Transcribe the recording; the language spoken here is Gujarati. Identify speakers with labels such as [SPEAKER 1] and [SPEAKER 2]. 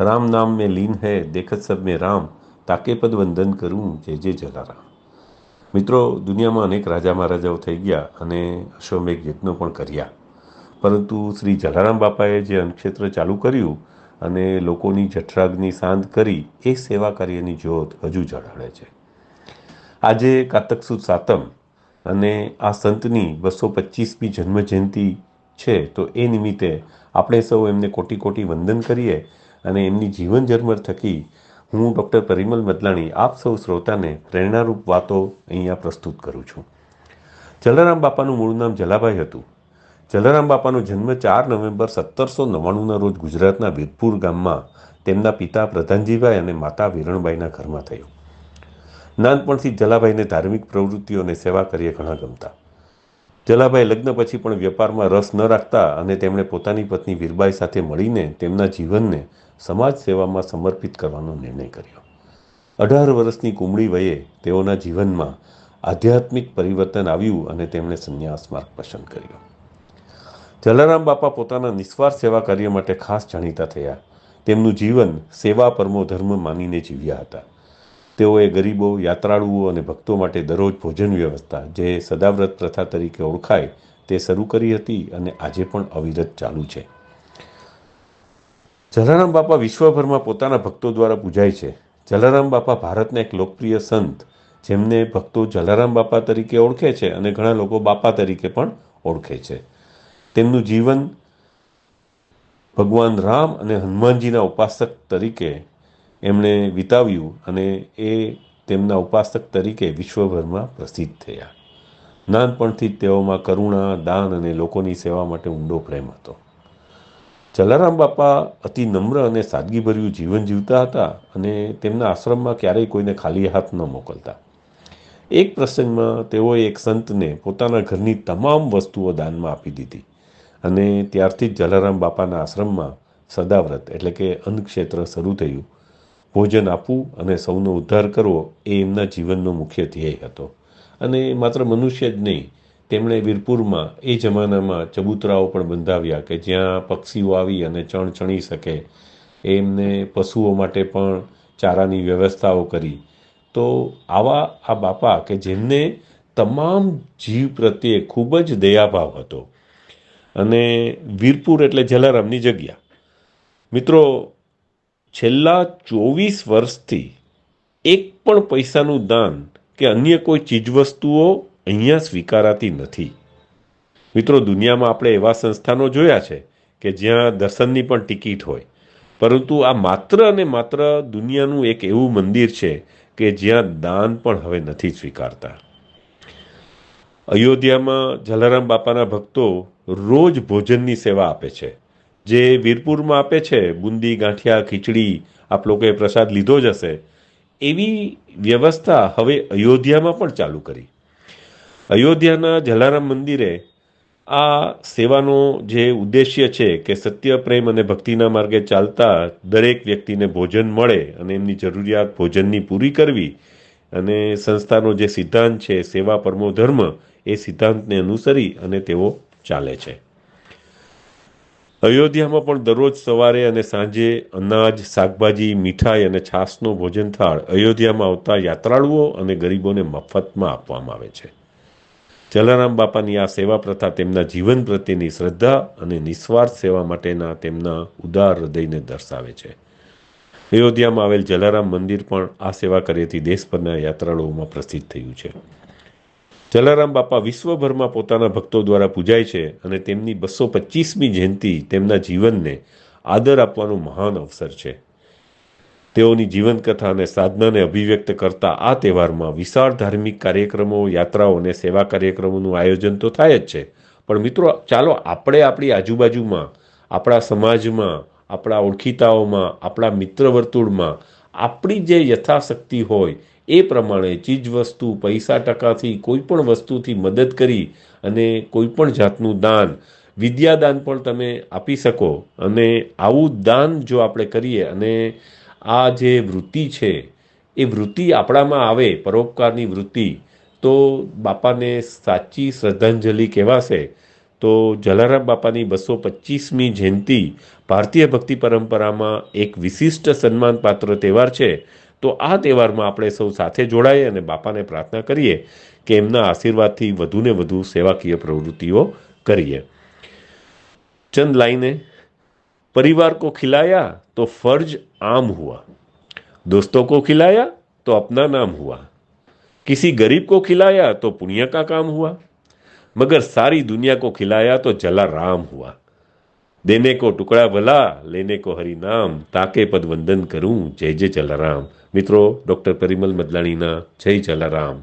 [SPEAKER 1] રામ નામ મેં લીન હૈ, દેખત સબ મેં રામ, તાકે પદ વંદન કરું જે જે જલારામ. મિત્રો, દુનિયામાં અનેક રાજા મહારાજાઓ થઈ ગયા અને અશ્વમેઘ યજ્ઞો પણ કર્યા. પરંતુ શ્રી જલારામ બાપાએ જે અન્નક્ષેત્ર ચાલુ કર્યું અને લોકોની જઠરાગ્નિ શાંત કરી, એ સેવા કાર્યની જ્યોત હજુ જળાડે છે. આજે કાતકસુદ સાતમ અને આ સંતની બસો પચીસમી જન્મજયંતિ છે, તો એ નિમિત્તે આપણે સૌ એમને કોટી કોટી વંદન કરીએ અને એમની જીવન જર્મર થકી હું ડૉક્ટર પરિમલ મદલાણી આપ સૌ શ્રોતાને પ્રેરણારૂપ વાતો અહીંયા પ્રસ્તુત કરું છું. જલારામ બાપાનું મૂળ નામ જલાભાઈ હતું. જલારામ બાપાનો જન્મ ચાર નવેમ્બર સત્તરસો નવ્વાણુંના રોજ ગુજરાતના વીરપુર ગામમાં તેમના પિતા પ્રધાનજીભાઈ અને માતા વિરણબાઈના ઘરમાં થયો. નાનપણથી જલાભાઈને ધાર્મિક પ્રવૃત્તિઓ અને સેવા કાર્ય ઘણા ગમતા. જલાભાઈ લગ્ન પછી પણ વેપારમાં રસ ન રાખતા અને તેમણે પોતાની પત્ની વીરબાઈ સાથે મળીને તેમના જીવનને સમાજ સેવામાં સમર્પિત કરવાનો નિર્ણય કર્યો. અઢાર વર્ષની કુમળી વયે તેઓના જીવનમાં આધ્યાત્મિક પરિવર્તન આવ્યું અને તેમણે સંન્યાસ માર્ગ પસંદ કર્યો. જલારામ બાપા પોતાના નિસ્વાર્થ સેવા કાર્ય માટે ખાસ જાણીતા થયા. તેમનું જીવન સેવા પરમો ધર્મ માનીને જીવ્યા હતા. તેઓએ ગરીબો, યાત્રાળુઓ અને ભક્તો માટે દરરોજ ભોજન વ્યવસ્થા જે સદાવ્રત પ્રથા તરીકે ઓળખાય તે શરૂ કરી હતી અને આજે પણ અવિરત ચાલુ છે. જલારામ બાપા વિશ્વભરમાં પોતાના ભક્તો દ્વારા પૂજાય છે. જલારામ બાપા ભારતના એક લોકપ્રિય સંત, જેમને ભક્તો જલારામ બાપા તરીકે ઓળખે છે અને ઘણા લોકો બાપા તરીકે પણ ઓળખે છે. તેમનું જીવન ભગવાન રામ અને હનુમાનજીના ઉપાસક તરીકે એમણે વિતાવ્યું અને એ તેમના ઉપાસક તરીકે વિશ્વભરમાં પ્રસિદ્ધ થયા. નાનપણથી જ તેઓમાં કરુણા, દાન અને લોકોની સેવા માટે ઊંડો પ્રેમ હતો. જલારામ બાપા અતિ નમ્ર અને સાદગીભર્યું જીવન જીવતા હતા અને તેમના આશ્રમમાં ક્યારેય કોઈને ખાલી હાથ ન મોકલતા. એક પ્રસંગમાં તેઓએ એક સંતને પોતાના ઘરની તમામ વસ્તુઓ દાનમાં આપી દીધી અને ત્યારથી જ જલારામ બાપાના આશ્રમમાં સદાવ્રત એટલે કે અન્નક્ષેત્ર શરૂ થયું. ભોજન આપવું અને સૌનો ઉદ્ધાર કરવો એ એમના જીવનનો મુખ્ય ધ્યેય હતો. અને માત્ર મનુષ્ય જ નહીં તેમણે વીરપુરમાં એ જમાનામાં ચબૂતરાઓ પણ બંધાવ્યા કે જ્યાં પક્ષીઓ આવી અને ચણ ચણી શકે, એમને પશુઓ માટે પણ ચારાની વ્યવસ્થાઓ કરી. તો આવા આ બાપા કે જેમને તમામ જીવ પ્રત્યે ખૂબ જ દયાભાવ હતો અને વીરપુર એટલે જલારામની જગ્યા. મિત્રો, છેલ્લા ચોવીસ વર્ષથી એક પણ પૈસાનું દાન કે અન્ય કોઈ ચીજવસ્તુઓ અહીંયા સ્વીકારાતી નથી. મિત્રો, દુનિયામાં આપણે એવા સંસ્થાનો જોયા છે કે જ્યાં દર્શનની પણ ટિકિટ હોય. પરંતુ આ માત્ર અને માત્ર દુનિયાનું એક એવું મંદિર છે કે જ્યાં દાન પણ હવે નથી સ્વીકારતા. અયોધ્યામાં જલારામ બાપાના ભક્તો રોજ ભોજનની સેવા આપે છે. જે વીરપુરમાં આપે છે, બુંદી, ગાંઠિયા, ખીચડી, આપ લોકોએ પ્રસાદ લીધો જ હશે. એવી વ્યવસ્થા હવે અયોધ્યામાં પણ ચાલુ કરી. અયોધ્યાના જલારામ મંદિરે આ સેવાનો જે ઉદ્દેશ્ય છે કે સત્ય, પ્રેમ અને ભક્તિના માર્ગે ચાલતા દરેક વ્યક્તિને ભોજન મળે અને એમની જરૂરિયાત ભોજનની પૂરી કરવી અને સંસ્થાનો જે સિદ્ધાંત છે, સેવા, પરમો ધર્મ, એ સિદ્ધાંતને અનુસરી અને તેઓ ચાલે છે. અયોધ્યામાં પણ દરરોજ સવારે અને સાંજે અનાજ, શાકભાજી, મીઠાઈ અને છાસનો ભોજન થાળ અયોધ્યામાં આવતા યાત્રાળુઓ અને ગરીબોને મફતમાં આપવામાં આવે છે. જલારામ બાપાની આ સેવા પ્રથા તેમના જીવન પ્રત્યેની શ્રદ્ધા અને નિસ્વાર્થ સેવા માટેના તેમના ઉદાર હૃદયને દર્શાવે છે. અયોધ્યામાં આવેલ જલારામ મંદિર પણ આ સેવા કાર્યથી દેશભરના યાત્રાળુઓમાં પ્રસિદ્ધ થયું છે. જલારામ બાપા વિશ્વભરમાં પોતાના ભક્તો દ્વારા પૂજાય છે અને તેમની બસો પચીસમી જયંતિ તેમના જીવનને આદર આપવાનો મહાન અવસર છે. તેઓની જીવનકથા અને સાધનાને અભિવ્યક્ત કરતા આ તહેવારમાં વિશાળ ધાર્મિક કાર્યક્રમો, યાત્રાઓ અને સેવા કાર્યક્રમોનું આયોજન તો થાય જ છે. પણ મિત્રો, ચાલો આપણે આપણી આજુબાજુમાં, આપણા સમાજમાં, આપણા ઓળખીતાઓમાં, આપણા મિત્ર વર્તુળમાં આપણી જે યથાશક્તિ હોય એ પ્રમાણે ચીજવસ્તુ, પૈસા ટકાથી કોઈ પણ વસ્તુથી મદદ કરી અને કોઈ પણ જાતનું દાન, વિદ્યાદાન પણ તમે આપી શકો અને આવું દાન જો આપણે કરીએ અને આ જે વૃત્તિ છે, એ વૃત્તિ આપણામાં આવે, પરોપકારની વૃત્તિ, તો બાપાને સાચી શ્રદ્ધાંજલિ કહેવાશે. તો જલારામ બાપાની બસો પચીસમી જયંતિ ભારતીય ભક્તિ પરંપરામાં એક વિશિષ્ટ સન્માનપાત્ર તહેવાર છે. તો આ તહેવારમાં આપણે સૌ સાથે જોડાઈએ અને બાપાને પ્રાર્થના કરીએ કે એમના આશીર્વાદથી વધુને વધુ સેવાકીય પ્રવૃત્તિઓ કરીએ. ચંદ લાઈને परिवार को खिलाया तो फर्ज आम हुआ दोस्तों को खिलाया तो अपना नाम हुआ किसी गरीब को खिलाया तो पुण्य का काम हुआ मगर सारी दुनिया को खिलाया तो जला राम हुआ देने को टुकड़ा भला लेने को हरि नाम ताके पद वंदन करूं जय जय जलाराम મિત્રો ડૉક્ટર પરિમલ મદલાણીના જય જલારામ